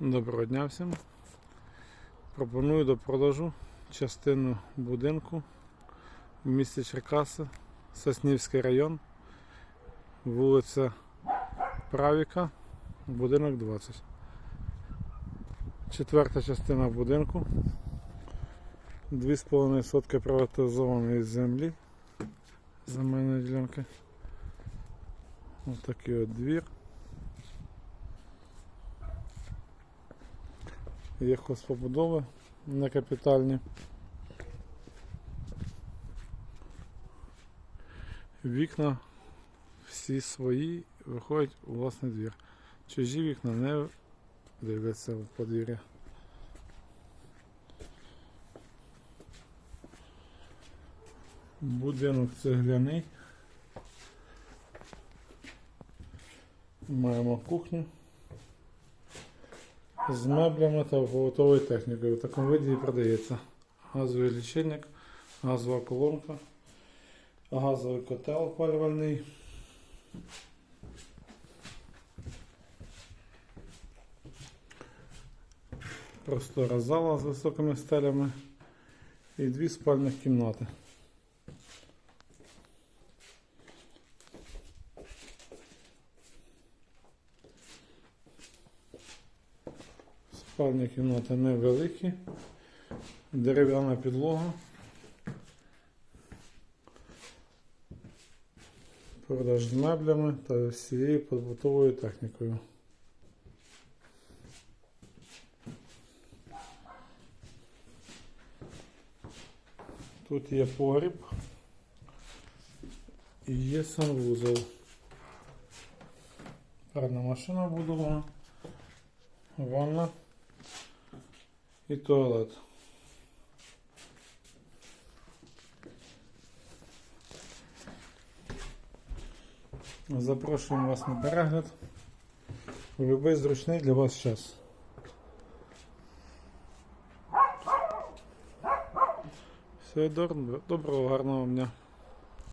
Доброго дня всім. Пропоную до продажу частину будинку в місті Черкаси, Соснівський район, вулиця Правіка, будинок 20. Четверта частина будинку. 2,5 сотки приватизованої землі. Земельної ділянки. Ось такий от двір. Є хозпобудови некапітальні. Вікна всі свої виходять у власний двір. Чужі вікна не дивляться в подвір'я. Будинок цегляний. Маємо кухню з меблями та готовою технікою. В такому виді і продається газовий лічильник, газова колонка, газовий котел опалювальний. Простора зала з високими стелями і дві спальних кімнати. Спальні кімнати невеликі, дерев'яна підлога. Продаж з меблями та всією побутовою технікою. Тут є погріб і є санвузол. Гарна машина будована, ванна і туалет. Запрошуємо вас на перегляд у будь-який зручний для вас час. Всього доброго, гарного дня.